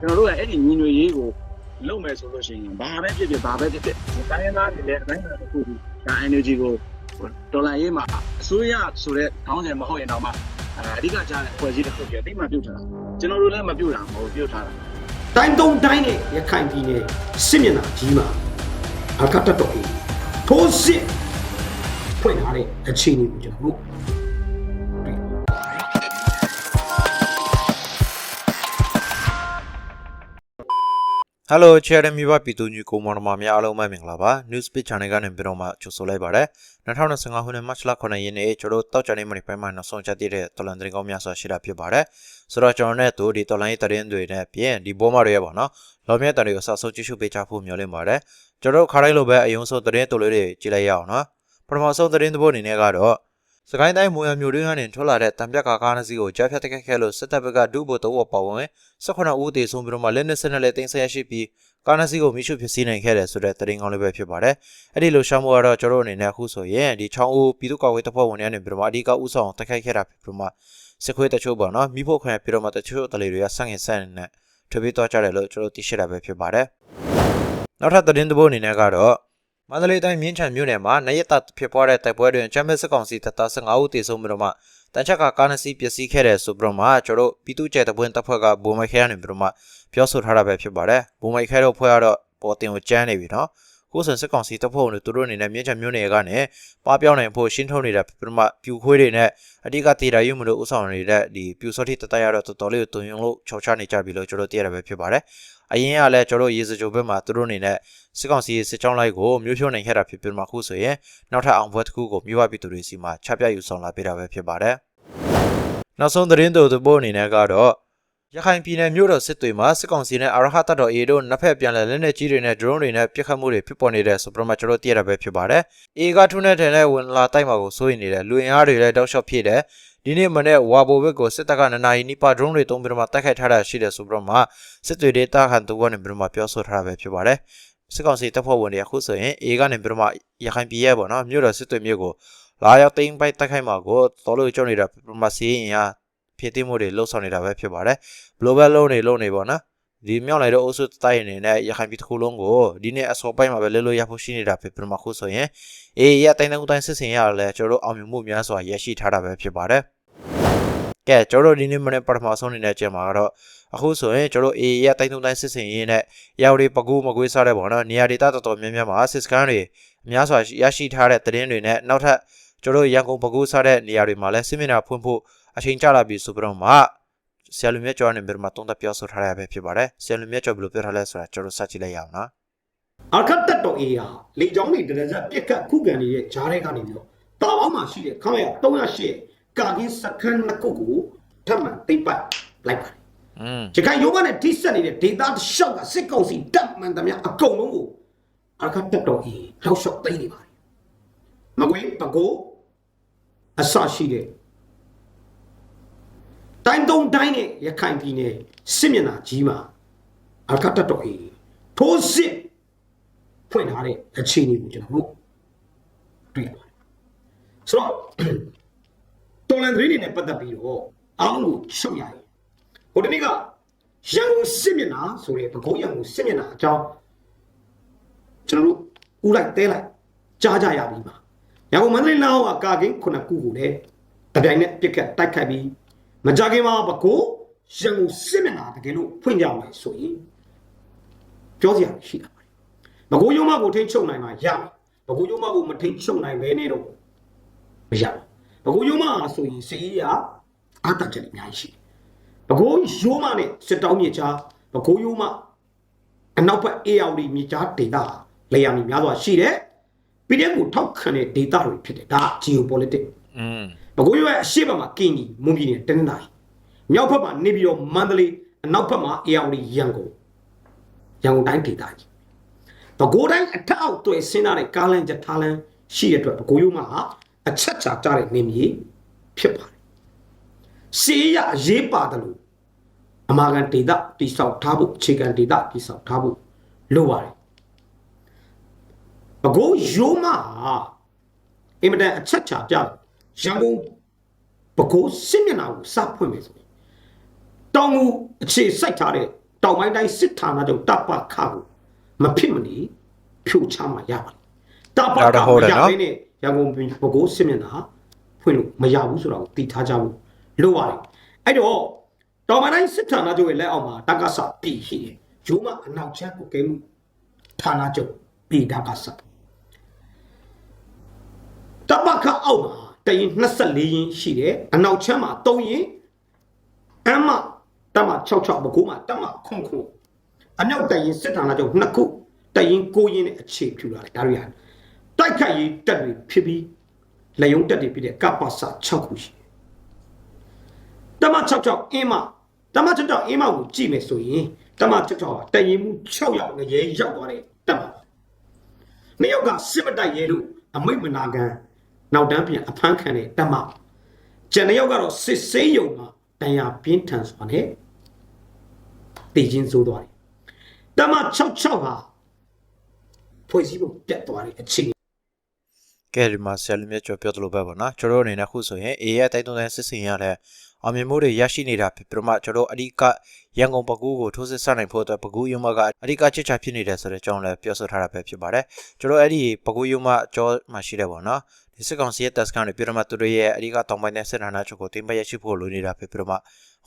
ကျွန်တော်တို့ကအဲ့ဒီညီညွတ်ရေးကိုလုပ်မယ်ဆိုလို့ရှိရင်ဘာပဲဖြစ်ဖြစ်ဘာပဲဖြစ်ဖြစ်တိုင်းရင်းသားတွေလည်းတိုင်းရင်းသားတစ်ခုဒီဒါ energy ကိုဒေါ်လာရေးမှာအစိုးရဆိုတဲ့ခေါင်းစဉ်မဟုတ်ရင်တော့မှအဓိကကြားတဲ့ဖွဲ့စည်းတစ်ခုပြတိမှပြုတ်ထားတာကျွန်တော်တို့လည်းမပြုတ်တာမဟုတ်ပြုတ်ထားတာတိုင်းတုံတိုင်းနဲ့ရခိုင်ပြည်နယ်စစ်မျက်နှာကြီးမှာအကတ်တက်တော်ကြီးထိုးစစ်ဖွင့်ထားတဲ့အခြေအနေကိုကျွန်တော်တို့တွေ့ ဟယ်လိုချယ်ရမီပါပီတူညူကိုမော်နမများအားလုံးပဲမင်္ဂလာပါ News Speed Channel ကနေပြီးတော့မှကြိုဆိုလိုက်ပါရစေ2025ခုနှစ်မတ်လ9ရက်နေ့ကျွန်တော်တို့တောက်ကြနေမနေ့ပိုင်းမှာနောက်ဆုံးချက်တည်တဲ့တော်လန်သတင်းကောင်းများစွာရှိတာဖြစ်ပါတယ်ဆိုတော့ကျွန်တော်နဲ့တို့ဒီတော်လန်ရေးသတင်းတွေနဲ့ပြင်ဒီဘောမတွေရပါတော့လော်မြတ်တန်တွေကိုစောက်ဆုံးကြည့်ရှုပေးချဖို့မျှော်လင့်ပါတယ်ကျွန်တော်တို့ခါတိုင်းလိုပဲအယုံဆုံးသတင်းတော်လေးတွေကြည့်လိုက်ရအောင်နော်ပထမဆုံးသတင်းသဘောအနေနဲ့ကတော့ စကိုင်းတိုင်းမူရမျိုးတွင်းကနေထွက်လာတဲ့တံပြက်ကာကားနှစ်စီးကိုကြားဖြတ်တက်ခဲ့လို့စစ်တပ်ဘက်ကဒုဗိုလ်တော့ပါဝင်18ဦးသေဆုံးပြီးတော့မှလက်နက်ဆက်နဲ့လည်းတင်ဆက်ရရှိပြီးကာနစီကိုမိရှုဖြစ်စီနိုင်ခဲ့တယ်ဆိုတဲ့သတင်းကောင်းလေးပဲဖြစ်ပါတယ်။အဲ့ဒီလိုရှောင်းမှုကတော့ကျွန်တော်တို့အနေနဲ့အခုဆိုရင်ဒီချောင်းဦးပြည်သူ့ကော်ဝေးတပ်ဖွဲ့ဝင်တွေကနေပြီးတော့မှအဓိကဥဆောင်တိုက်ခိုက်ခဲ့တာဖြစ်ပြီးတော့မှစစ်ခွေးတချို့ပေါ့နော်မိဖို့ခွင့်ပြီးတော့မှတချို့တလေတွေကဆန့်ကျင်ဆန့်နဲ့ထွေပြီးတော့ကြတယ်လို့ကျွန်တော်သိရှိတာပဲဖြစ်ပါတယ်။နောက်ထပ်သတင်းတစ်ပုဒ်အနေနဲ့ကတော့ မန္တလေးတိုင်းမြင်းချံမြို့နယ်မှာနရက်တာဖြစ်ပွားတဲ့တိုက်ပွဲတွင်ချမ်းမဲစစ်ကောင်စီတပ်သား15ဦးသေဆုံးပြီးတော့မှတန်ချက်ကကာနစီပျက်စီးခဲ့တယ်ဆိုပြီးတော့မှကျွန်တော်တို့ပြည်သူ့ကျဲတပွင့်တပ်ဖွဲ့ကဘုံမခဲရနေပြီးတော့မှပြောဆိုထားတာပဲဖြစ်ပါတယ်။ဘုံမိုက်ခဲတော့ဖွဲ့ရတော့ပေါ်တင်ကိုကျန်းနေပြီနော်။ ကိုယ်စံစစ်ကောင်စီတပ်ဖွဲ့ဝင်တွေသူတို့အနေနဲ့မြင်းချမျိုးနယ်ကနေပါပြောင်းနိုင်ဖို့ရှင်းထုတ်နေတာပြမပြူခွေးတွေနဲ့အဓိကတေတာယူမလို့ဥဆောင်နေတဲ့ဒီပြူစောတိတတရတော့တော်တော်လေးကိုတွင်ယုံလို့ချော်ချနေကြပြီလို့ကျွန်တော်သိရတာပဲဖြစ်ပါတယ်။အရင်ကလည်းကျွန်တော်ရေစကြိုဘက်မှာသူတို့အနေနဲ့စစ်ကောင်စီစစ်ကြောင်းလိုက်ကိုမျိုးဖြိုးနိုင်ခဲ့တာဖြစ်ပြီးမှခုဆိုရင်နောက်ထပ်အောင်ဘွဲတစ်ခုကိုမြို့ဝပြည်သူတွေစီမှာချပြယူဆောင်လာပေးတာပဲဖြစ်ပါတယ်။နောက်ဆုံးသတင်းတို့သဘောအနေနဲ့ကတော့ ရခိုင်ပြည်နယ်မြို့တော်စစ်တွေမှာစစ်ကောင်စီနဲ့အာရဟတတော်အေတို့နှစ်ဖက်ပြန်လည်လက်နက်ကြီးတွေနဲ့ drone တွေနဲ့ပစ်ခတ်မှုတွေဖြစ်ပေါ်နေတဲ့ဆိုပြမကျွန်တော်သိရတာပဲဖြစ်ပါတယ်။အေကထုနဲ့ထန်တဲ့ဝင်လာတိုက်မှာကိုစိုးရိမ်နေတဲ့လူအင်အားတွေလည်းတောက်လျှောက်ဖြစ်တယ်။ဒီနေ့မနေ့ဝါဘိုဘက်ကိုစစ်တပ်ကနနာယီနိပါ drone တွေတုံးပြီးတော့မှတိုက်ခိုက်ထားတာရှိတယ်ဆိုပြမစစ်တွေဒေတာခန်တူကနေပြီးတော့မှပြောဆိုထားတာပဲဖြစ်ပါတယ်။စစ်ကောင်စီတပ်ဖွဲ့ဝင်တွေအခုဆိုရင်အေကနေပြီးတော့မှရခိုင်ပြည်ရဲ့ပေါ့နော်မြို့တော်စစ်တွေမြို့ကိုလာရောက်သိမ်းပိုက်တိုက်ခိုက်မှာကိုတော်လို့ကြောက်နေတာပြမစီရင်ရ ဖြစ်သိမှုတွေလှုပ်ဆောင်နေတာပဲဖြစ်ပါတယ်။ global လုံးနေလုံးနေပေါ့နော်ဒီမြောက်လိုက်တော့အုပ်စုတိုက်အနေနဲ့ရခိုင်ပြည်တစ်ခုလုံးကိုဒီနေ့အစောပိုင်းမှာပဲလဲလို့ရဖို့ရှိနေတာဖြစ်ပြီးမှခုဆိုရင်အေးရတိုင်းတိုင်းတိုင်းစစ်စင်ရလဲကျွန်တော်တို့အောင်မြင်မှုများစွာရရှိထားတာပဲဖြစ်ပါတယ်ကဲကျွန်တော်တို့ဒီနေ့မနေ့ပထမဆုံးအနေနဲ့ကျင်မှာကတော့အခုဆိုရင်ကျွန်တော်တို့အေးရတိုင်းတိုင်းစစ်စင်ရင်းနဲ့ရောက်တွေပကူမကွေးစားတဲ့ပေါ့နော်နေရာဒေသတော်တော်များများမှာစစ်စကန်တွေအများစွာရရှိထားတဲ့သတင်းတွေနဲ့နောက်ထပ်ကျွန်တော်တို့ရန်ကုန်ပကူစားတဲ့နေရာတွေမှာလဲစစ်မျက်နှာဖွင့်ဖို့ အချိန်ကျလာပြီဆိုပြီးတော့မှဆရာလူမြတ်ကျော်နဲ့မြန်မာတုံးသက်ပြောဆိုထားရပဲဖြစ်ပါတယ်ဆရာလူမြတ်ကျော်ဘယ်လိုပြောထားလဲဆိုတာကျွန်တော်စကြည့်လိုက်ရအောင်နော်အကတ်တက်တော်ကြီးဟာလေကြောင်းတွေတရဇက်ပြက်ကတ်ခုခံနေတဲ့ဂျားတွေကနေပြီးတော့တောင်အောင်မှာရှိတဲ့ခမရ308ကာကင်းစခန်းနှစ်ခုကိုထပ်မံသိပ်ပတ်လိုက်ပါတယ်อืม။ဒီခိုင်ယောဂနဲ့ထိစက်နေတဲ့ဒေတာတစ်လျှောက်ကစစ်ကောင်စီတပ်မှန်သမျှအကုန်လုံးကိုအကတ်တက်တော်ကြီးလှောက်လျှောက်သိမ်းနေပါတယ်။မကွေးပကိုးအဆရှိတဲ့ တိုင်းတုံတိုင်းနဲ့ရခိုင်ပြည်နယ်စစ်မျက်နှာကြီးမှာအကတ်တက်တော်ကြီးထိုးစစ်ဖွင့်ထားတဲ့အခြေအနေကိုကျွန်တော်တို့တွေ့ရပါတယ်။ဆိုတော့တော်လန်သတင်းတွေနဲ့ပတ်သက်ပြီးတော့အားလုံးကိုရှုပ်ရရင်ဟိုတနေ့ကရန်ကုန်စစ်မျက်နှာဆိုတဲ့ပကုံးရန်ကုန်စစ်မျက်နှာအကြောင်းကျွန်တော်တို့ဦးလိုက်တဲလိုက်ကြားကြရပြီးပါရန်ကုန်မန္တလေးလောင်းကကာကင်းခုနှစ်ခုကိုလည်းတပြိုင်နက်ပြစ်ကတ်တိုက်ခိုက်ပြီး မကြခင်မှာပကုံးရန်ကုန်စစ်မျက်နှာတကယ်လို့ဖွင့်ကြမယ်ဆိုရင်ပြောစရာရှိတာပါမကူရုံမကိုထိန်းချုပ်နိုင်မှာရမယ်မကူရုံမကိုမထိန်းချုပ်နိုင်ဘဲနဲ့တော့မရဘူးမကူရုံမဆိုရင်စီးရအတတ်ချက်အများကြီးရှိတယ်ဘကိုးရိုးမနဲ့စစ်တောင်းမြစ်ကြားဘကိုးရိုးမအနောက်ဘက်အေယော်ဒီမြစ်ကြားဒေတာလေယာဉ်ကြီးများစွာရှိတယ်ပြည်တဲ့ကိုထောက်ခံတဲ့ဒေတာတွေဖြစ်တယ်ဒါ geopolitics อืม ဘကိုးရိုးရဲ့အရှေ့ဘက်မှာကင်းကြီးမွန်ပြည်နယ်တနင်္သာရီမြောက်ဘက်မှာနေပြည်တော်မန္တလေးအနောက်ဘက်မှာအေယော်ဒီရန်ကုန်ရန်ကုန်တိုင်းဒေတာကြီးဘကိုးတိုင်းအထက်အောက်တွေ့ဆင်းလာတဲ့ကားလမ်းချက်ထားလမ်းရှိတဲ့အတွက်ဘကိုးရိုးမှာအချက်ချာကြတဲ့နေမြေဖြစ်ပါတယ်စီးရအရေးပါတယ်လို့အမာကန်ဒေတာတိဆောက်ထားဖို့အခြေခံဒေတာတိဆောက်ထားဖို့လိုပါတယ်။ဘကိုးရိုးမဟာအင်မတန်အချက်ချာပြ ရန်ကုန်ဘကိုးစစ်မျက်နှာကိုစဖွင့်မယ်ဆိုရင်တောင်မူအခြေစိုက်ထားတဲ့တောင်တောင်ပိုင်းတိုင်းစစ်ဌာနချုပ်တပ်ပခကိုမဖြစ်မနေဖြိုချမှာရပါတယ်တပ်ပခမရဘဲနဲ့ရန်ကုန်ပြည်ပကိုးစစ်မျက်နှာဖွင့်လို့မရဘူးဆိုတော့တည်ထားကြဖို့လိုပါတယ်အဲ့တော့တောင်ပိုင်းတိုင်းစစ်ဌာနချုပ်ရဲ့လက်အောက်မှာတက္ကသပြည်ရှိတယ်ဂျိုးမအနောက်ချက်ကိုကဲမှုဌာနချုပ်ပြည်တက္ကသတပခအောက်မှာ တရင်24ရင်းရှိတယ်အနောက်ချမ်းမှာ3ရင်းအမတမ66ဘကိုးမှာတမခွန်ခွန်အနောက်တရင်စစ်ဌာနချုပ်နှစ်ခုတရင်9ရင်းနဲ့အခြေဖြူလာတယ်ဒါတွေဟာတိုက်ခိုက်ရေးတက်တွေဖြစ်ပြီးလက်ယုံတက်တွေဖြစ်တဲ့ကပ္ပစ6ခုရှိတယ်တမ66အင်းမတမ66အင်းမကိုကြည့်မယ်ဆိုရင်တမ66ဟာတရင်မှု6ရောက်ငရဲရောက်သွားတယ်တက်မှာနှစ်ယောက်ကစစ်မတိုက်ရဲလို့အမိတ်မနာခံ နောက်တန်းပြန်အဖမ်းခံတဲ့တမကျန်တဲ့ယောက်ကတော့စစ်ဆေးယုံမှာတရားပြင်းထန်စွာနဲ့တည်ချင်းစိုးသွားတယ်တမ66ဟာဖွဲ့စည်းပုံတက်သွားတယ်အခြေအနေကဲဒီမှာဆယ်လူမြတ်ကျော်ပြောသလိုပဲပေါ့နော်ကျွန်တော်တို့အနေနဲ့ခုဆိုရင် A ရဲ့တိုက်တွန်းတဲ့စစ်စင်ရတဲ့အောင်မြင်မှုတွေရရှိနေတာဖြစ်ပြီးတော့မှကျွန်တော်တို့အဓိကရန်ကုန်ပကူးကိုထိုးစစ်ဆနိုင်ဖို့အတွက်ပကူးယုံမကအဓိကချစ်ချဖြစ်နေတယ်ဆိုတဲ့အကြောင်းလည်းပြောဆိုထားတာပဲဖြစ်ပါတယ်ကျွန်တော်အဲ့ဒီပကူးယုံမအကျော်မှာရှိတယ်ပေါ့နော်ဒီ စစ်ကောင်စီရဲ့တပ်စခန်းတွေပြီးတော့မှသူတို့ရဲ့အဓိကတောင်ပိုင်းတဲ့စစ်ဌာနချုပ်ကိုတင်ပရရှိဖို့လိုနေတာဖြစ်ပြီးတော့မှ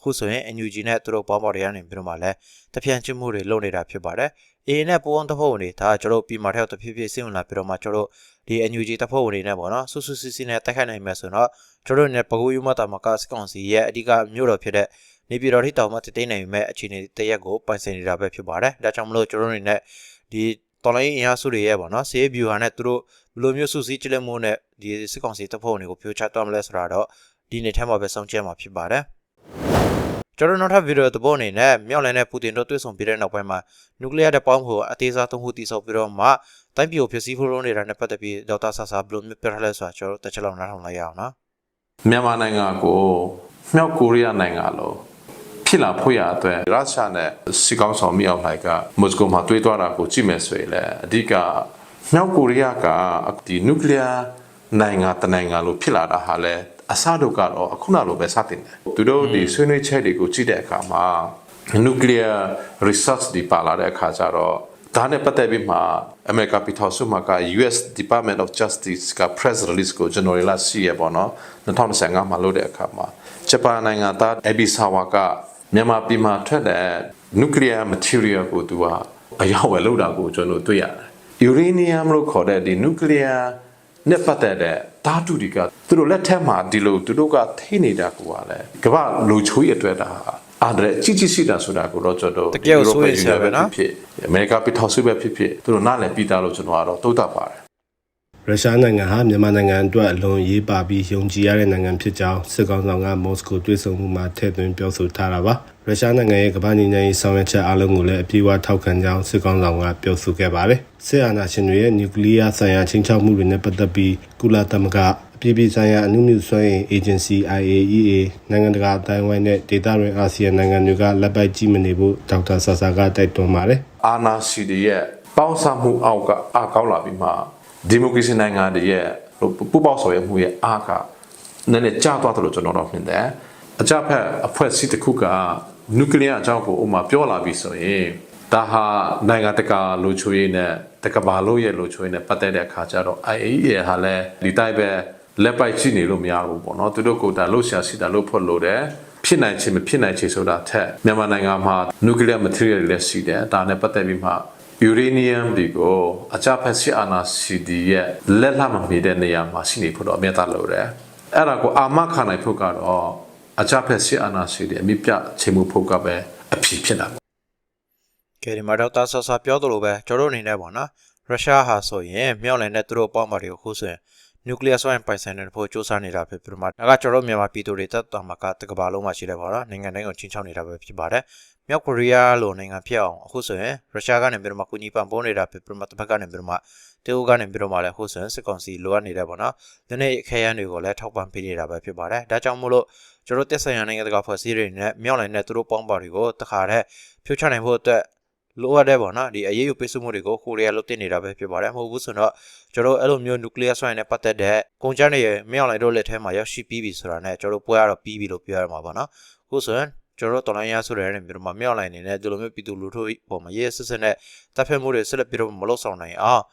ခုဆိုရင် NUG နဲ့သူတို့ပေါင်းပေါ်တွေကနေပြီးတော့မှလည်းတပြန့်ချစ်မှုတွေလုပ်နေတာဖြစ်ပါတယ် A နဲ့ပိုးအောင်တဖို့ဝင်နေတာကျွန်တော်ပြီးမှထဲတော့တဖြည်းဖြည်းဆင်းဝင်လာပြီးတော့မှကျွန်တော်ဒီ NUG တပ်ဖွဲ့ဝင်တွေနဲ့ပေါ့နော်ဆူဆူစီစီနဲ့တိုက်ခိုက်နိုင်မယ်ဆိုတော့ကျွန်တော်တို့နဲ့ပကူးယူမတာမကစကောင်စီရဲ့အဓိကမြို့တော်ဖြစ်တဲ့နေပြည်တော်ထိတောင်မှတည်သိနိုင်မဲ့အခြေအနေတရက်ကိုပိုင်ဆိုင်နေတာပဲဖြစ်ပါတယ်ဒါကြောင့်မလို့ကျွန်တော်တို့နေနဲ့ဒီ တော်လိုင်းအင်အားစုတွေရဲ့ပေါ့နော်ဆေးဗျူဟာနဲ့သူတို့ဘယ်လိုမျိုးစုစည်းကြလက်မှုနဲ့ဒီစစ်ကောင်စီတပ်ဖွဲ့ဝင်တွေကိုဖြိုချတော့မလဲဆိုတာတော့ဒီနေ့ထဲမှာပဲစောင့်ကြည့်မှာဖြစ်ပါတယ်ကျွန်တော်နောက်ထပ်ဗီဒီယိုသဘောအနေနဲ့မြောက်လန်နဲ့ပူတင်တို့တွေ့ဆုံပြီးတဲ့နောက်ပိုင်းမှာနျူကလ িয়ার တဲ့ပေါင်းဖို့အသေးစားသုံးခုတည်ဆောက်ပြီးတော့မှတိုင်းပြည်ကိုဖြစ်စည်းဖို့လုပ်နေတာနဲ့ပတ်သက်ပြီးဒေါက်တာဆာဆာဘယ်လိုမျိုးပြောထားလဲဆိုတာကျွန်တော်တို့တစ်ချက်လောက်နားထောင်လိုက်ရအောင်နော်မြန်မာနိုင်ငံကိုမြောက်ကိုရီးယားနိုင်ငံလို့ ဖြစ်လာဖို့ရအတွက်ရုရှားနဲ့စီကောင်းဆောင်မြောက်လိုက်ကမော်စကိုမှာတွေးသွားတာကိုကြည့်မယ်ဆိုရင်လည်းအဓိကမြောက်ကိုရီးယားကဒီနျူကလ িয়ার နိုင်ငံတနိုင်ငံလို့ဖြစ်လာတာဟာလည်းအစတော့ကတော့အခုနလိုပဲစတင်တယ်သူတို့ဒီဆွေးနွေးချက်တွေကိုကြည့်တဲ့အခါမှာ nuclear research ဒီပါလာတဲ့အခါကျတော့ဒါနဲ့ပတ်သက်ပြီးမှအမေရိကပြည်ထောင်စုမှာက US Department of Justice က press release ကို January လရှိရပေါ့နော်2025မှာလုပ်တဲ့အခါမှာဂျပန်နိုင်ငံသား Ebisawa က မြန်မာပြည်မှာထွက်တဲ့ nuclear material ကိုသူကအရောက်ဝယ်လုပ်တာကိုကျွန်တော်တို့တွေ့ရတယ်။ uranium လို့ခေါ်တဲ့ဒီ nuclear နဲ့ပတ်သက်တဲ့ဓာတုတွေကသူတို့လက်ထက်မှာဒီလိုသူတို့ကထိနေတာကိုကလည်းကမ္ဘာလူချိုးရအတွက်ဒါအားတဲ့ကြီးကြီးရှိတာဆိုတာကိုတော့ကျွန်တော်တကယ်ကိုစိုးရိမ်စရာပဲနော်ဖြစ်အမေရိကပြည်ထောင်စုပဲဖြစ်ဖြစ်သူတို့နားလည်ပြီးသားလို့ကျွန်တော်ကတော့သုံးသပ်ပါတယ် ရုရှားနိုင်ငံဟာမြန်မာနိုင်ငံအတွက်အလွန်ရေးပါပြီးယုံကြည်ရတဲ့နိုင်ငံဖြစ်ကြောင်းစစ်ကောင်ဆောင်ကမော်စကိုတွေ့ဆုံမှုမှာထည့်သွင်းပြောဆိုထားတာပါရုရှားနိုင်ငံရဲ့ကမ္ဘာညီညာရေးဆောင်ရွက်ချက်အလုံးကိုလည်းအပြည့်အဝထောက်ခံကြောင်းစစ်ကောင်ဆောင်ကပြောဆိုခဲ့ပါတယ်စစ်အာဏာရှင်တွေရဲ့နျူကလ িয়ার ဆိုင်ရာချင်းချောက်မှုတွေနဲ့ပတ်သက်ပြီးကုလသမဂ္ဂအပြည်ပြည်ဆိုင်ရာအနုမြစွမ်းအင် agency IAEA နိုင်ငံတကာအတိုင်းအဝိုင်းနဲ့ဒေသတွင်းအာဆီယံနိုင်ငံတွေကလက်ပိုက်ကြည့်မနေဖို့ဒေါက်တာဆာဆာကတိုက်တွန်းပါတယ်အာနာစီတွေရဲ့ပေါင်းစပ်မှုအောက်ကအားကောင်းလာပြီးမှ ဒီမိုကရေစီနိုင်ငံတွေရဲ့ပူပေါင်းဆောင်ရွက်မှုရဲ့အားကနည်းနည်းကျသွားတယ်လို့ကျွန်တော်တို့မြင်တယ်အကြဖက်အဖွဲ့အစည်းတစ်ခုကနျူကလ িয়ার အကြောင်းကိုဥမာပြောလာပြီဆိုရင်ဒါဟာနိုင်ငံတကာလူချိုရေးနဲ့တကဘာလို့ရဲ့လူချိုရေးနဲ့ပတ်သက်တဲ့အခါကျတော့ IAEA ဟာလည်းဒီတိုင်းပဲလက်ပိုက်ကြည့်နေလို့မရဘူးပေါ့နော်သူတို့ကဒါလို့ရှာရှိတာလို့ဖွင့်လို့တယ်ဖြစ်နိုင်ချင်မဖြစ်နိုင်ချင်ဆိုတာထက်မြန်မာနိုင်ငံမှာ nuclear material တွေလည်းရှိတယ်ဒါနဲ့ပတ်သက်ပြီးမှ uranium ဒီကိုအကြဖက်စစ်အာဏာစီဒီရဲ့လက်လှမမီတဲ့နေရာမှာရှိနေဖို့တော့အမြဲတမ်းလိုတယ်အဲ့ဒါကိုအာမခံနိုင်ဖို့ကတော့အကြဖက်စစ်အာဏာစီဒီအမြင့်ပြချိန်မှုဖို့ကပဲအဖြစ်ဖြစ်တာ ကဲဒီမှာဒေါက်တာဆာဆာပြောသလိုပဲကျွန်တော်တို့အနေနဲ့ပေါ့နော်ရုရှားဟာဆိုရင်မြောက်လန်နဲ့သူတို့ပေါင်းပါတွေကိုခုဆိုရင်နျူကလ িয়ার စွမ်းပိုင်ဆိုင်တဲ့ဖို့စ조사နေတာဖြစ်ပြီးတော့မှဒါကကျွန်တော်တို့မြန်မာပြည်သူတွေတက်တော်မှာကတကဘာလုံးမှာရှိတယ်ပေါ့နော်နိုင်ငံတိုင်းကိုချင်းချောက်နေတာပဲဖြစ်ပါတယ် မြောက်ကိုရီးယားလိုနိုင်ငံဖြစ်အောင်အခုဆိုရင်ရုရှားကနေပြီးတော့မှကူညီပံ့ပိုးနေတာဖြစ်ပြီးတော့မှတစ်ဖက်ကနေပြီးတော့မှတရုတ်ကနေပြီးတော့မှလည်းအခုဆိုရင်စစ်ကောင်စီလိုအပ်နေတယ်ပေါ့နော်ဒီနေ့ခရမ်းတွေကိုလည်းထောက်ပံ့ပေးနေတာပဲဖြစ်ပါတယ်ဒါကြောင့်မို့လို့ကျွန်တော်တက်ဆိုင်ရနိုင်ငံတကာဖွဲ့စည်းတွေနဲ့မြောက်လန်နဲ့သူတို့ပေါင်းပါတွေကိုတခါတည်းဖြိုးချနိုင်ဖို့အတွက်လိုအပ်တယ်ပေါ့နော်ဒီအရေးယူပိတ်ဆို့မှုတွေကိုကိုရီးယားလုပ်တင်နေတာပဲဖြစ်ပါတယ်မဟုတ်ဘူးဆိုတော့ကျွန်တော်အဲ့လိုမျိုးနျူကလ িয়ার စွမ်းနဲ့ပတ်သက်တဲ့ကုန်ကျန်းတွေမြောက်လိုက်တို့လက်ထဲမှာရောက်ရှိပြီးပြီဆိုတာနဲ့ကျွန်တော်ပွဲကတော့ပြီးပြီလို့ပြောရမှာပေါ့နော်အခုဆိုရင် ကျွန်တော်တို့တော်လိုင်းရဆိုတဲ့နေပြီးတော့မှမြောက်လိုက်နေနဲ့ဒီလိုမျိုးပြည်သူလူထုပုံမှာရဲစစ်စစ်နဲ့တပ်ဖက်မှုတွေဆက်လက်ပြီးတော့မလုပ်ဆောင်နိုင်အောင်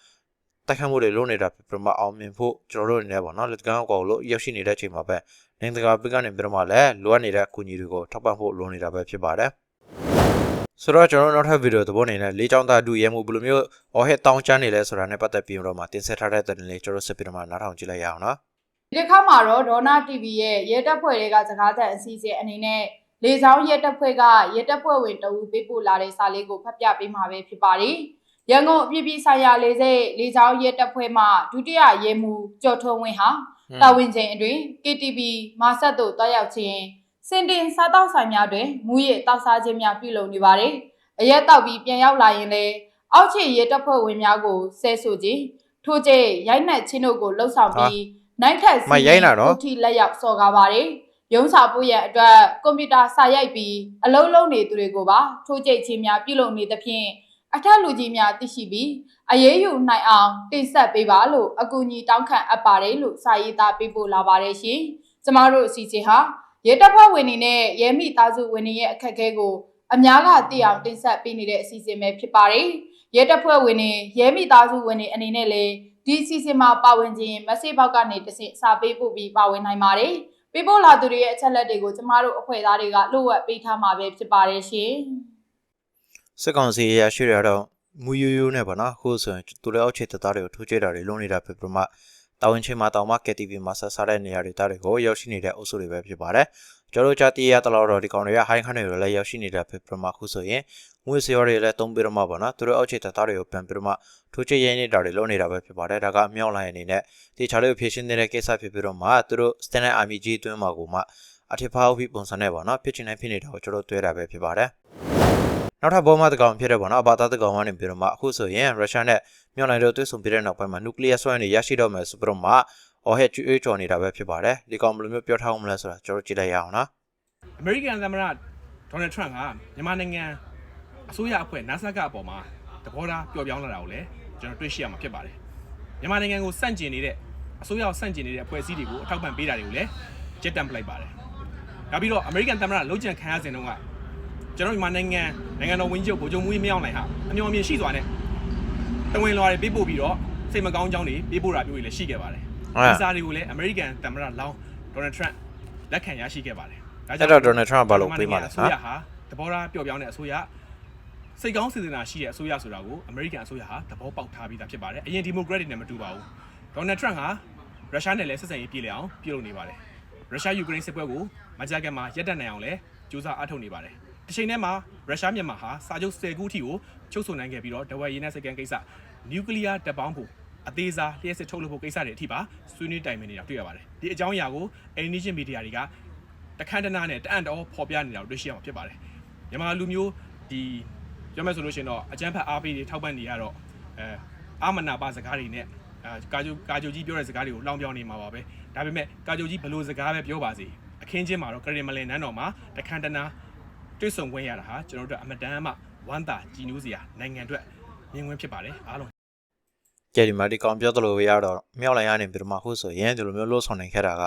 တိုက်ခတ်မှုတွေလုပ်နေတာပြမအောင်မြင်ဖို့ကျွန်တော်တို့အနေနဲ့ပေါ့နော်လက်ကန်ကောက်လို့ရောက်ရှိနေတဲ့အချိန်မှာပဲနိုင်ငံတကာဘက်ကနေပြီးတော့မှလည်းလိုအပ်နေတဲ့အကူအညီတွေကိုထောက်ပံ့ဖို့လိုနေတာပဲဖြစ်ပါတယ်ဆိုတော့ကျွန်တော်တို့နောက်ထပ်ဗီဒီယိုသဘောအနေနဲ့လေးချောင်းသားအတူရဲမှုဘယ်လိုမျိုးအော်ဟစ်တောင်းချမ်းနေလဲဆိုတာနဲ့ပတ်သက်ပြီးတော့မှတင်ဆက်ထားတဲ့တဲ့လေးကျွန်တော်ဆက်ပြီးတော့မှနားထောင်ကြည့်လိုက်ရအောင်နော်ဒီတစ်ခါမှာတော့ဒေါနာ TV ရဲ့ရဲတပ်ဖွဲ့တွေကစကားသံအစီအစဉ်အနေနဲ့ လေဆောင်ရဲတပ်ဖွဲ့ကရဲတပ်ဖွဲ့ဝင်တအူပေးပို့လာတဲ့စာလေးကိုဖတ်ပြပေးမှာပဲဖြစ်ပါတယ်။ရန်ကုန်အပြည်ပြည်ဆိုင်ရာလေဆိပ်လေဆောင်ရဲတပ်ဖွဲ့မှဒုတိယရဲမှူးကျော်ထွန်းဝင်းဟာတာဝန်ချိန်အတွင်း KTV မာဆက်တို့တွားရောက်ခြင်းစင်တင်စားတောက်ဆိုင်များတွင်မူရတောက်စားခြင်းများပြုလုပ်နေပါတယ်။အရက်တောက်ပြီးပြန်ရောက်လာရင်လည်းအောက်ခြေရဲတပ်ဖွဲ့ဝင်များကိုဆဲဆိုခြင်းထို့ကျရိုက်နှက်ခြင်းတို့ကိုလှုပ်ဆောင်ပြီးနိုင်ထက်စီမရိုက်နာနော်ထိလက်ရောက်စော်ကားပါတယ်။ ရုံးစာပို့ရန်အတွက်ကွန်ပျူတာစာရိုက်ပြီးအလုံးလုံးနေသူတွေကိုပါထိုးကြိတ်ခြင်းများပြုလုပ်နေသဖြင့်အထက်လူကြီးများသိရှိပြီးအရေးယူနိုင်အောင်တင်ဆက်ပေးပါလို့အကူအညီတောင်းခံအပ်ပါတယ်လို့စာရေးသားပေးပို့လာပါတယ်ရှင်။ကျမတို့အစီအစဉ်ဟာရဲတပ်ဖွဲ့ဝင်တွေနဲ့ရဲမိသားစုဝင်တွေရဲ့အခက်အခဲကိုအများကသိအောင်တင်ဆက်ပေးနေတဲ့အစီအစဉ်ပဲဖြစ်ပါတယ်။ရဲတပ်ဖွဲ့ဝင်တွေရဲမိသားစုဝင်တွေအနေနဲ့လည်းဒီအစီအစဉ်မှာပါဝင်ခြင်း message box ကနေတစ်ဆင့်စာပေးပို့ပြီးပါဝင်နိုင်ပါတယ်။ ပေးပို့လာသူတွေရဲ့အချက်လက်တွေကိုကျမတို့အဖွဲ့သားတွေကလိုဝက်ပေးထားမှာပဲဖြစ်ပါတယ်ရှင်။စစ်ကောင်စီရရှိရတော့မူယူယူနဲ့ပေါ့နော်အခုဆိုရင်သူလည်းအောက်ခြေတပ်သားတွေကိုထိုးကျတာတွေလုံးနေတာဖြစ်ပြီးမှတာဝန်ချင်းမှာတောင်မှ KTV မှာဆက်စားတဲ့နေရာတွေတားတွေကိုရောက်ရှိနေတဲ့အုပ်စုတွေပဲဖြစ်ပါတယ်ကျွန်တော်တို့ကြားတည်ရတလို့တော့ဒီကောင်တွေကဟိုင်းခန့်တွေလည်းရောက်ရှိနေတာဖြစ်ပြီးမှအခုဆိုရင် ငွေစေရောတွေလည်းတုံးပြီးတော့မှပေါ့နော်သူတို့အောက်ခြေတပ်သားတွေကိုပြန်ပြီးတော့မှထိုးကျရဲနေတာတွေလုံးနေတာပဲဖြစ်ပါတယ်ဒါကမြောက်လိုင်းအနေနဲ့ဒီချားလေးကိုဖြည့်ရှင်းနေတဲ့ကိစ္စဖြစ်ပြီးတော့မှသူတို့ standard army ကြီးအတွင်းမှာကိုမှအထက်ဖားပြီးပုံစံနဲ့ပေါ့နော်ဖြစ်ချင်တိုင်းဖြစ်နေတာကိုကျွန်တော်တို့တွေ့တာပဲဖြစ်ပါတယ်နောက်ထပ်ဘောမတကောင်ဖြစ်တဲ့ပေါ့နော်အဘာသာတကောင်ကနေပြီးတော့မှအခုဆိုရင်ရုရှားနဲ့မြောက်နိုင်တို့တွဲဆုံပြတဲ့နောက်ပိုင်းမှာနျူကလ িয়ার စွမ်းရည်ရရှိတော့မယ်ဆိုပြီးတော့မှအော်ဟက်ကျွေးကြော်နေတာပဲဖြစ်ပါတယ်ဒီကောင်ဘယ်လိုမျိုးပြောထားအောင်မလဲဆိုတာကျွန်တော်ကြည့်လိုက်ရအောင်နော်အမေရိကန်သမ္မတဒေါ်နယ်ထရန့်ကမြန်မာနိုင်ငံ အစိုးရအဖွဲ့ NASA ကအပေါ်မှာသဘောထားပျော့ပြောင်းလာတာကိုလည်းကျွန်တော်တွေ့ရှိရမှာဖြစ်ပါတယ်မြန်မာနိုင်ငံကိုစန့်ကျင်နေတဲ့အစိုးရကိုစန့်ကျင်နေတဲ့အဖွဲ့အစည်းတွေကိုအထောက်ပံ့ပေးတာတွေကိုလည်းကြက်တံပလိုက်ပါတယ်နောက်ပြီးတော့အမေရိကန်သမ္မတလုံခြံခံရစဉ်တုန်းကကျွန်တော်မြန်မာနိုင်ငံနိုင်ငံတော်ဝန်ကြီးချုပ်ဗိုလ်ချုပ်မူကြီးမင်းအောင်လှိုင်ဟာအမျှော်အမြင်ရှိစွာနဲ့တဝင်လွှာတွေပေးပို့ပြီးတော့စိတ်မကောင်းကြောင်းတွေပေးပို့တာမျိုးတွေလည်းရှိခဲ့ပါတယ်ဟုတ်ဒီစာတွေကိုလည်းအမေရိကန်သမ္မတလောင်းဒေါ်နယ်ထရန့်လက်ခံရရှိခဲ့ပါတယ်အဲ့တော့ Donald Trump ကဘာလို့ပေးမှာလဲအစိုးရဟာသဘောထားပျော့ပြောင်းတဲ့အစိုးရ စိတ်ကောင်းစေတနာရှိတဲ့အစိုးရဆိုတာကိုအမေရိကန်အစိုးရဟာသဘောပေါက်ထားပြီးသားဖြစ်ပါတယ်အရင်ဒီမိုကရက်တွေနဲ့မတူပါဘူးဒေါ်နယ်ထရန့်ဟာရုရှားနဲ့လည်းဆက်ဆံရေးပြေလည်အောင်ပြုလုပ်နေပါတယ်ရုရှားယူကရိန်းစစ်ပွဲကိုမကြာခင်မှာရပ်တန့်နိုင်အောင်လည်းကြိုးစားအားထုတ်နေပါတယ်တစ်ချိန်တည်းမှာရုရှားမြန်မာဟာစာချုပ်10ခုအထိကိုချုပ်ဆိုနိုင်ခဲ့ပြီးတော့ဒဝက်ရင်းနဲ့စကန်ကိစ္စနျူကလ িয়ার တပ်ပေါင်းဖို့အသေးစားလျှက်စစ်ထုတ်လုပ်ဖို့ကိစ္စတွေအထိပါဆွေးနွေးတိုင်ပင်နေတာတွေ့ရပါတယ်ဒီအကြောင်းအရာကို Indonesian media တွေကတခန်းတနာနဲ့တအံ့တော်ပေါ်ပြနေတာကိုတွေ့ရှိရမှာဖြစ်ပါတယ်မြန်မာလူမျိုးဒီ ပြောမယ်ဆိုလို့ရှိရင်တော့အကျန်းဖတ်အားပေးတွေထောက်ပံ့နေရတော့အဲအာမနာပါစကားတွေနဲ့အဲကာဂျိုကာဂျိုကြီးပြောတဲ့စကားတွေကိုလောင်ပြောင်းနေမှာပါပဲဒါပေမဲ့ကာဂျိုကြီးဘလို့စကားပဲပြောပါစေအခင်းချင်းမှာတော့ကရင်မလင်နန်းတော်မှာတခန်းတနာတွေ့ဆုံခွင့်ရတာဟာကျွန်တော်တို့အမတန်မှဝမ်းသာကြည်နူးစရာနိုင်ငံအတွက်မြင်ကွင်းဖြစ်ပါတယ်အားလုံးကြည့်ဒီမှာဒီကောင်ပြောသလိုပဲရတော့မြောက်လိုင်းရနေပြီးတော့မှအခုဆိုရင်ဒီလိုမျိုးလို့ဆောင်နိုင်ခဲ့တာက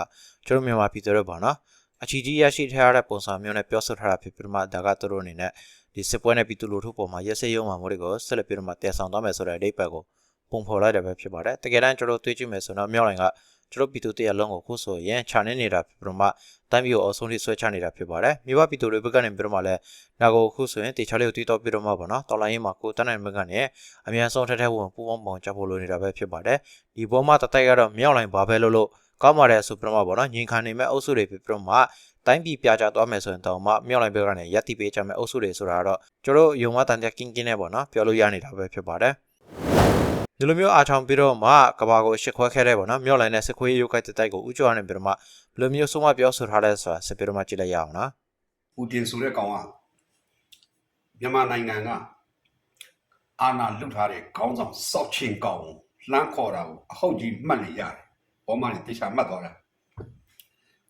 ကျွန်တော်မြန်မာပြည်သူတွေပေါ့နော်အချီကြီးရရှိထားတဲ့ပုံစံမျိုးနဲ့ပြောဆိုထားတာဖြစ်ပြီးတော့မှဒါကသူတို့အနေနဲ့ ဒီစစ်ပွဲနဲ့ပြည်သူလူထုပေါ်မှာရက်စက်ရုံမှမို့တွေကိုဆက်လက်ပြီးတော့မှတည်ဆောင်သွားမယ်ဆိုတဲ့အဓိပ္ပာယ်ကိုပုံဖော်လိုက်တယ်ပဲဖြစ်ပါတယ်တကယ်တမ်းကျွန်တော်တွေးကြည့်မယ်ဆိုတော့မြောက်လိုင်းကကျွန်တော်ပြည်သူတရလုံးကိုခုဆိုရင်ခြာနေနေတာဖြစ်ပြီးတော့မှတိုင်းပြည်ကိုအဆုံးထိဆွဲချနေတာဖြစ်ပါတယ်မြေဘပြည်သူတွေဘက်ကနေပြီးတော့မှလည်းဒါကိုခုဆိုရင်တေချာလေးကိုတီးတော့ပြီးတော့မှပေါ့နော်တော်လိုင်းရေးမှာကိုတန်းနိုင်ဘက်ကနေအမြန်ဆုံးထက်ထက်ဝင်ပူပေါင်းပေါင်းကြဖို့လိုနေတာပဲဖြစ်ပါတယ်ဒီဘောမှာတတိုက်ကတော့မြောက်လိုင်းဘာပဲလို့လို့ကောင်းပါတယ်ဆိုပြီးတော့မှပေါ့နော်ညင်ခံနေမဲ့အုပ်စုတွေဖြစ်ပြီးတော့မှ တိုင်းပြည်ပြကြသွားမယ်ဆိုရင်တော့မှမြောက်လိုင်းဘက်ကနေရက်တီပေးကြမယ်အုပ်စုတွေဆိုတာကတော့ကျွန်တော်ယုံမတန်တဲ့ကင်းကင်းနဲ့ပေါ့နော်ပြောလို့ရနေတာပဲဖြစ်ပါတယ်ဒီလိုမျိုးအားချောင်ပြီးတော့မှကဘာကိုရှစ်ခွဲခဲ့တဲ့ပေါ့နော်မြောက်လိုင်းနဲ့စခွေးရုပ်ခိုက်တဲ့တိုက်ကိုဥကျော်နေပြီးတော့မှဘယ်လိုမျိုးဆုံးမပြောဆိုထားလဲဆိုတာစပြီးတော့မှကြည့်လိုက်ရအောင်နော်ပူတင်ဆိုတဲ့ကောင်ကမြန်မာနိုင်ငံကအာဏာလွတ်ထားတဲ့ခေါင်းဆောင်စောက်ချင်းကောင်ကိုလှမ်းခေါ်တာကိုအဟုတ်ကြီးမှတ်နေရတယ်။ဘောမနဲ့တေချာမှတ်သွားတာ။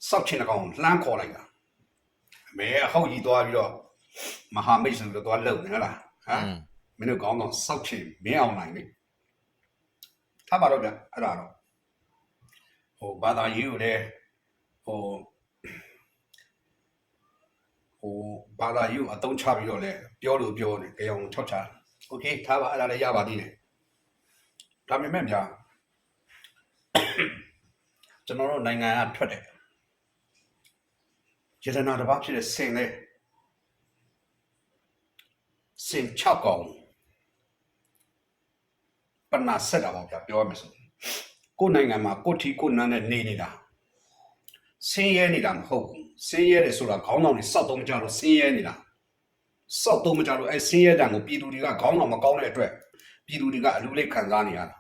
စောက်ချင်းကောင်ကိုလှမ်းခေါ်လိုက်တာ။အမဲအဟုတ်ကြီးသွားပြီးတော့မဟာမိတ်ဆိုတော့သွားလုံနေဟလား။ဟာမင်းတို့ခေါင်းဆောင်စောက်ချင်းမင်းအောင်နိုင်လေ။ထားပါတော့ဗျအဲ့ဒါတော့ဟိုဘာသာရေးကိုလည်းဟိုဟ ဟိုဘာသာရေးကိုအသုံးချပြီးတော့လဲပြောလို့ပြောနေကြောင်၆ချโอเคထားပါအဲ့ဒါလည်းရပါသေးတယ်ဒါပေမဲ့ဗျာကျွန်တော်တို့နိုင်ငံကထွက်တယ် ယတနာတစ်ပါးဖြစ်တဲ့စင်လေစင်6កောင်ပနာဆက်တာပေါ့ဗျာပြောရမယ်ဆိုကိုယ်နိုင်ငံမှာကိုယ့်ထီကိုယ်နန်းနဲ့နေနေတာဆင်းရဲနေတာမဟုတ်ဘူးဆင်းရဲတယ်ဆိုတာခေါင်းဆောင်တွေစောက်တော့မကြလို့ဆင်းရဲနေတာစောက်တော့မကြလို့အဲဆင်းရဲတံကိုပြည်သူတွေကခေါင်းဆောင်မကောင်းတဲ့အတွက်ပြည်သူတွေကအလူလေးခံစားနေရတာ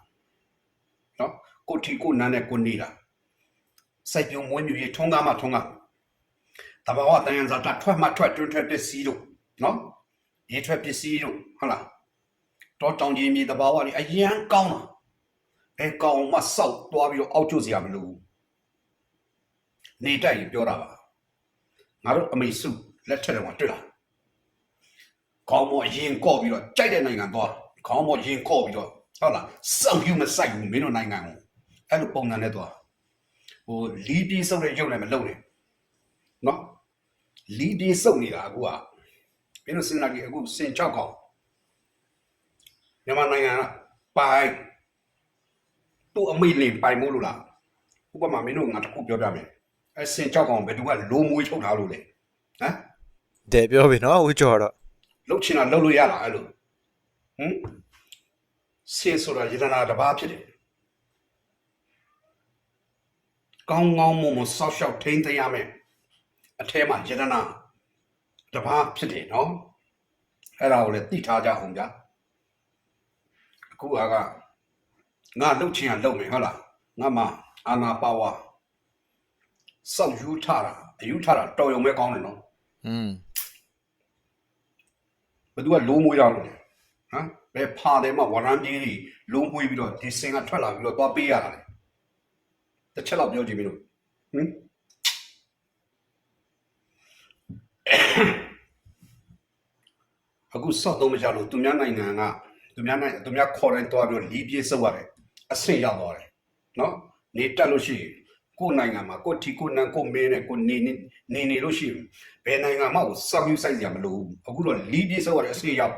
နော်ကိုယ့်ထီကိုယ်နန်းနဲ့ကိုယ်နေတာစိုက်ပြုံမွေးမြူရေးထုံးကားမှထုံးကား တဘာဝတန်ရန်စာတာထွက်မှထွက်တွန်းထွက်ပစ္စည်းတို့နော်ရေထွက်ပစ္စည်းတို့ဟုတ်လားတော့တောင်ကြီးမြေတဘာဝတွေအရန်ကောင်းတာအဲကောင်းမှစောက်သွားပြီးတော့အောက်ကျစရာမလိုဘူးနေတိုက်ရင်ပြောတာပါငါတို့အမေစုလက်ထက်တော့တွေ့လားခေါင်းမရင်ကော့ပြီးတော့ကြိုက်တဲ့နိုင်ငံသွားခေါင်းမရင်ကော့ပြီးတော့ဟုတ်လားစောက်ယူမဆိုင်ဘူးမင်းတို့နိုင်ငံကိုအဲ့လိုပုံစံနဲ့သွားဟိုလီးပြေးစုပ်တဲ့ရုပ်လည်းမလုပ်နဲ့နော် လီးပြေးစုပ်နေတာအခုကမင်းတို့စဉ်းစားကြည့်အခုစင်ချောက်ကောင်မြန်မာနိုင်ငံကပိုင်သူ့အမိလင်ပိုင်မို့လို့လားဥပမာမင်းတို့ငါတစ်ခုပြောပြမယ်အဲစင်ချောက်ကောင်ဘယ်သူကလိုမွေးထုတ်ထားလို့လဲဟမ်တဲ့ပြောပြီနော်ဦးကျော်တော့လှုပ်ချင်တာလှုပ်လို့ရလားအဲ့လိုဟမ်စင်ဆိုတာယတနာတစ်ပါးဖြစ်တယ်ကောင်းကောင်းမွန်မွန်ဆောက်ရှောက်ထိန်းသိမ်းရမယ် အထဲမှာယတနာတစ်ပါးဖြစ်တယ်နော်အဲ့ဒါကိုလည်းသိထားကြအောင်ဗျာအခုကကငါလှုပ်ချင်ရလှုပ်မယ်ဟုတ်လားငါမှအာနာပါဝါစောက်ယူထားတာအယူထားတာတော်ရုံပဲကောင်းတယ်နော်อืมဘသူကလိုးမွေးတာလို့လဲဟမ်ဘယ်ဖာတယ်မှဝရမ်းပြေးကြီးလိုးမွေးပြီးတော့ဒီစင်ကထွက်လာပြီးတော့သွားပေးရတာလေတစ်ချက်တော့ပြောကြည့်မင်းတို့ဟင် အခုစောက်တော့မကြလို့သူများနိုင်ငံကသူများနိုင်ငံသူများခေါ်တိုင်းသွားပြီးတော့လီးပြေးစုပ်ရတယ်အဆင့်ရောက်သွားတယ်နော်နေတက်လို့ရှိရင်ကိုယ်နိုင်ငံမှာကိုယ်ထီကိုယ်နန်းကိုယ်မင်းနဲ့ကိုယ်နေနေနေနေလို့ရှိရင်ဘယ်နိုင်ငံမှကိုစောက်ယူဆိုင်ကြမလို့အခုတော့လီးပြေးစုပ်ရတဲ့အဆင့်ရောက်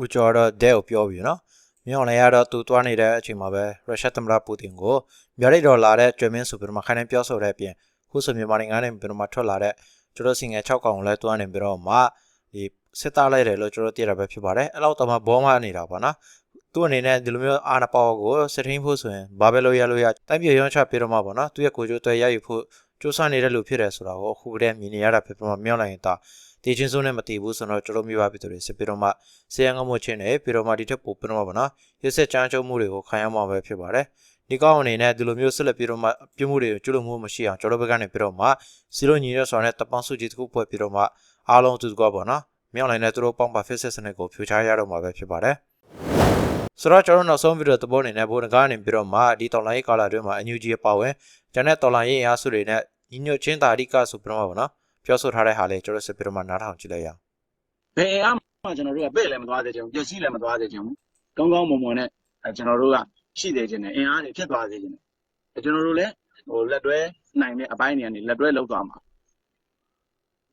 ဦးကျော်တော့တဲ့ကိုပြောပြီနော်မြောင်လည်းရတော့သူတွားနေတဲ့အချိန်မှာပဲရုရှားသမ္မတပူတင်ကိုမြရိတ်တော်လာတဲ့ကျွေမင်းဆိုပြီးတော့မှခိုင်နေပြောဆိုတဲ့အပြင်ခုဆိုမြန်မာနိုင်ငံနဲ့ပြီးတော့မှထွက်လာတဲ့ ကျွန်တော်စင်ငယ်6កောင်လည်းတွားနေပြီးတော့မှဒီစစ်သားလိုက်တယ်လို့ကျွန်တော်သိရတာပဲဖြစ်ပါတယ်အဲ့လောက်တော့မှဘောမနေတာပေါ့နော်သူ့အနေနဲ့ဒီလိုမျိုးအာနာပေါကိုစစ်ထင်းဖို့ဆိုရင်ဘာပဲလို့ရလို့ရတိုင်းပြည်ရောင်းချပြီးတော့မှပေါ့နော်သူရဲ့ကိုကြိုးတွေရယူဖို့စူးစမ်းနေတဲ့လူဖြစ်တယ်ဆိုတာကိုအခုကတည်းကမြင်နေရတာဖြစ်ပြီးတော့မြောက်လိုက်ရင်ဒါတည်ချင်းစိုးနဲ့မတည်ဘူးဆိုတော့ကျွန်တော်မြပါပြီတို့စစ်ပြီးတော့မှဆေးရန်ကမှုချင်းနဲ့ပြီးတော့မှဒီထက်ပိုပြီးတော့မှပေါ့နော်ရစ်ဆက်ချမ်းချုံမှုတွေကိုခံရမှာပဲဖြစ်ပါတယ် ဒီကောင်းအနေနဲ့ဒီလိုမျိုးဆက်လက်ပြီးတော့မှပြုမှုတွေကိုကျွလို့မှုမရှိအောင်ကျွန်တော်ဘက်ကနေပြီးတော့မှစီလိုညီရဆိုတာနဲ့တပန်းစုကြည်တစ်ခုဖွဲ့ပြီးတော့မှအားလုံးသူကပေါ့နော်မြောက်လိုက်တဲ့သူတို့ပေါင်းပါ fitness စနစ်ကိုဖြူချရတော့မှာပဲဖြစ်ပါတယ်ဆိုတော့ကျွန်တော်နောက်ဆုံးဗီဒီယိုသဘောအနေနဲ့ဘိုးငကားနေပြီးတော့မှဒီတော်လိုင်းကာလာတွင်မှာအန်ယူဂျီအပါဝင်ကျန်တဲ့တော်လိုင်းရေးအားစုတွေနဲ့ညီညွတ်ချင်းတာအဓိကဆိုပြီးတော့မှပေါ့နော်ပြောဆိုထားတဲ့ဟာလေးကျွန်တော်စစ်ပြီးတော့မှနားထောင်ကြည့်လိုက်ရအောင်ဘယ်အားမှကျွန်တော်တို့ကပဲ့လည်းမသွားသေးချင်ဘူးပျက်စီးလည်းမသွားသေးချင်ဘူးကောင်းကောင်းမွန်မွန်နဲ့အဲကျွန်တော်တို့က ရှိသေးခြင်းနဲ့အင်အားတွေဖြစ်သွားသေးခြင်းနဲ့အဲကျွန်တော်တို့လည်းဟိုလက်တွဲနိုင်တဲ့အပိုင်းတွေကနေလက်တွဲလောက်သွားမှာ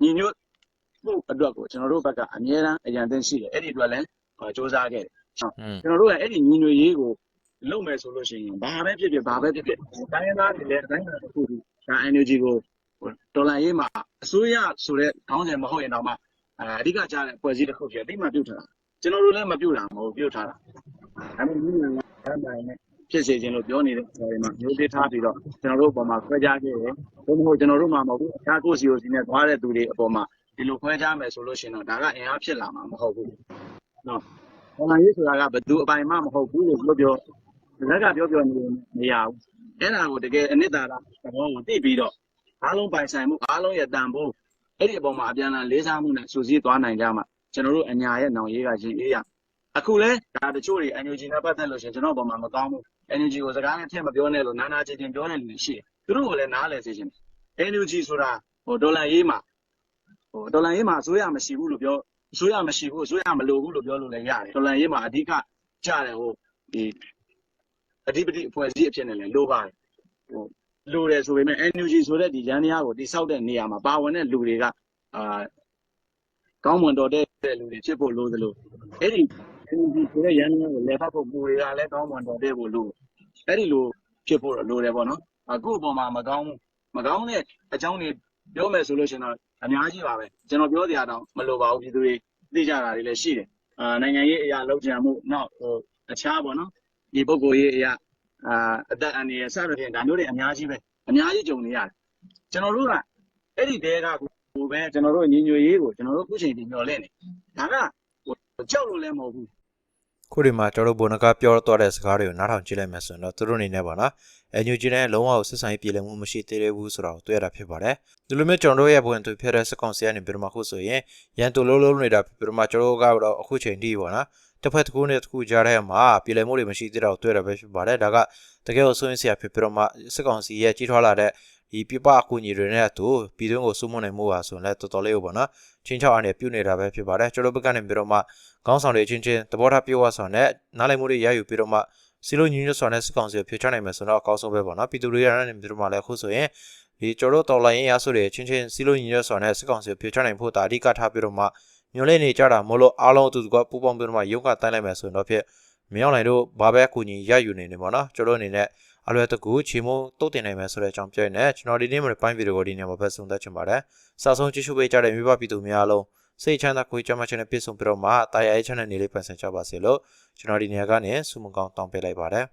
ညီညွတ်မှုအတွက်ကိုကျွန်တော်တို့ဘက်ကအမြဲတမ်းအရန်သိရှိတယ်အဲ့ဒီအတွက်လည်းဟိုစ조사ခဲ့တယ် อืม ကျွန်တော်တို့ကအဲ့ဒီညီညွတ်ရေးကိုလုပ်မယ်ဆိုလို့ရှိရင်ဘာပဲဖြစ်ဖြစ်ဘာပဲဖြစ်ဖြစ်တိုင်းရင်းသားတွေလည်းတိုင်းသားတစ်ခုခုဒါ energy ကိုဒေါ်လာရေးမှာအစိုးရဆိုတဲ့ခေါင်းစဉ်မဟုတ်ရင်တော့မှအဲအဓိကကြားတဲ့ဖွဲ့စည်းတစ်ခုဖြစ်အတိမပြုတ်ထားတာကျွန်တော်တို့လည်းမပြုတ်တာမဟုတ်ပြုတ်ထားတာဒါပေမဲ့ ညီညာကအဲ့ဒါနဲ့ဖြစ်စေခြင်းလို့ပြောနေတဲ့နေရာမှာမျိုးသေးထားပြီးတော့ကျွန်တော်တို့အပေါ်မှာခွဲခြားခဲ့တယ်ဘုမဟုတ်ကျွန်တော်တို့မှမဟုတ်ဘူးအခြားကိုစီယိုစီနဲ့သွားတဲ့သူတွေအပေါ်မှာဒီလိုခွဲခြားမယ်ဆိုလို့ရှိရင်တော့ဒါကအင်အားဖြစ်လာမှာမဟုတ်ဘူးနော်။ဘာရေးဆိုတာကဘယ်သူအပိုင်မှမဟုတ်ဘူးလို့ပြောပြောလက်ကပြောပြောနေမရဘူး။အဲ့ဒါကိုတကယ်အနှစ်သာရသဘောကိုသိပြီးတော့အားလုံးပိုင်ဆိုင်မှုအားလုံးရဲ့တန်ဖိုးအဲ့ဒီအပေါ်မှာအပြန်အလှန်လေးစားမှုနဲ့စူးစီးသွားနိုင်ကြမှာကျွန်တော်တို့အညာရဲ့နောင်ရေးကရင်အေးရ အခုလဲဒါတချို့တွေ NUG နဲ့ပတ်သက်လို့ရှရင်ကျွန်တော်အပေါ်မှာမကောင်းဘူး NUG ကိုစကားနဲ့ထည့်မပြောနဲ့လို့နာနာချင်းချင်းပြောတဲ့လူတွေရှိတယ်သူတို့ကလည်းနားလည်စေချင်တယ် NUG ဆိုတာဟိုဒေါ်လာရေးမှာဟိုဒေါ်လာရေးမှာအစိုးရမရှိဘူးလို့ပြောအစိုးရမရှိဘူးအစိုးရမလိုဘူးလို့ပြောလို့လည်းရတယ်ဒေါ်လာရေးမှာအဓိကကြားတယ်ဟိုဒီအဓိပတိအဖွဲ့အစည်းအဖြစ်နဲ့လည်းလိုပါတယ်ဟိုလိုတယ်ဆိုပေမဲ့ NUG ဆိုတဲ့ဒီရန်တရားကိုတိစောက်တဲ့နေရာမှာပါဝင်တဲ့လူတွေကအာကောင်းမွန်တော်တဲ့လူတွေဖြစ်ဖို့လိုသလိုအဲ့ဒီ energy ဆိုတဲ့ရန်ကိုလေဖတ်ဖို့ပူတွေကလည်းကောင်းမွန်တော်တဲ့ဖို့လိုအဲ့ဒီလိုဖြစ်ဖို့လိုတယ်ပေါ့နော်အခုအပေါ်မှာမကောင်းမကောင်းတဲ့အကြောင်းတွေပြောမယ်ဆိုလို့ရှိရင်တော့အများကြီးပါပဲကျွန်တော်ပြောစရာတော့မလိုပါဘူးပြည်သူတွေသိကြတာတွေလည်းရှိတယ်အာနိုင်ငံရေးအရာလောက်ကြံမှုနောက်ဟိုအခြားပေါ့နော်ဒီပုဂ္ဂိုလ်ရေးအရာအာအသက်အန္တရာယ်စသဖြင့်ဒါမျိုးတွေအများကြီးပဲအများကြီးကြုံနေရတယ်ကျွန်တော်တို့ကအဲ့ဒီတဲကကိုပဲကျွန်တော်တို့ညီညွတ်ရေးကိုကျွန်တော်တို့အခုချိန်ထိမျှော်လင့်နေဒါကဟိုကြောက်လို့လည်းမဟုတ်ဘူး ခုဒီမှာကျွန်တော်တို့ဘုံနကပြောတော့တဲ့စကားတွေကိုနားထောင်ကြည့်လိုက်မယ်ဆိုရင်တော့သူတို့အနေနဲ့ပါနော်အန်ယူဂျီနဲ့လုံးဝဆက်ဆံရေးပြည်လည်မှုမရှိသေးတဲ့ဘူးဆိုတော့တွေ့ရတာဖြစ်ပါတယ်ဒီလိုမျိုးကျွန်တော်တို့ရဲ့ဘုံသူဖြစ်တဲ့စကောင်စီကနေပြီးတော့မှခုဆိုရင်ရန်တူလုံးလုံးနေတာပြီးတော့မှကျွန်တော်တို့ကတော့အခုချိန်ထိပေါ့နော်တစ်ဖက်တစ်ခုနဲ့တစ်ခုကြားထဲမှာပြည်လည်မှုတွေမရှိသေးတော့တွေ့ရပဲဖြစ်ပါတယ်ဒါကတကယ်ကိုဆိုရင်ဆရာဖြစ်ပြီးတော့မှစကောင်စီရဲ့ကြီးထွားလာတဲ့ ဒီပြပအကူအညီတွေနဲ့အတူပြည်တွင်းကိုစုမနိုင်မှုပါဆိုရင်လည်းတော်တော်လေးကိုပေါ့နော်ချင်းချောက်အနေပြုနေတာပဲဖြစ်ပါတယ်ကျွန်တော်ဘက်ကနေပြီးတော့မှခေါင်းဆောင်တွေချင်းချင်းသဘောထားပြောရဆိုနဲ့နားလည်မှုတွေရယူပြီးတော့မှစီလိုညညဆိုတဲ့စကောင်စီကိုဖြေချနိုင်မယ်ဆိုတော့အကောင်းဆုံးပဲပေါ့နော်ပြည်သူတွေရတဲ့နေပြီးတော့မှလည်းအခုဆိုရင်ဒီကျွန်တော်တို့တော်လိုင်းရဆိုတဲ့ချင်းချင်းစီလိုညညဆိုတဲ့စကောင်စီကိုဖြေချနိုင်ဖို့ဒါအဓိကထားပြီးတော့မှညွှန်လေးနေကြတာမလို့အားလုံးအတူတူကပူပေါင်းပြီးတော့မှရုံးကတိုင်းလိုက်မယ်ဆိုရင်တော့ဖြစ်မရောက်နိုင်တော့ဘာပဲအကူအညီရယူနေနေပေါ့နော်ကျွန်တော်အနေနဲ့ အလွယ်တကူချီမုံတုတ်တင်နိုင်မယ်ဆိုတဲ့အကြောင်းပြောနေတယ်ကျွန်တော်ဒီနေ့မှာပိုင်းဗီဒီယိုကိုဒီနေ့မှာပဲဆုံးသက်ချင်ပါတယ်စာဆုံးကြည့်ရှုပေးကြတဲ့မိဘပြည်သူများအားလုံးစိတ်ချမ်းသာကိုယ်ကြမ်းမှချမ်းနဲ့ပြည့်စုံပြီးတော့မှတာယာရေးချမ်းတဲ့နေလေးပန်ဆင်ကြပါစေလို့ကျွန်တော်ဒီနေရာကနေဆုမကောင်းတောင်းပေးလိုက်ပါတယ်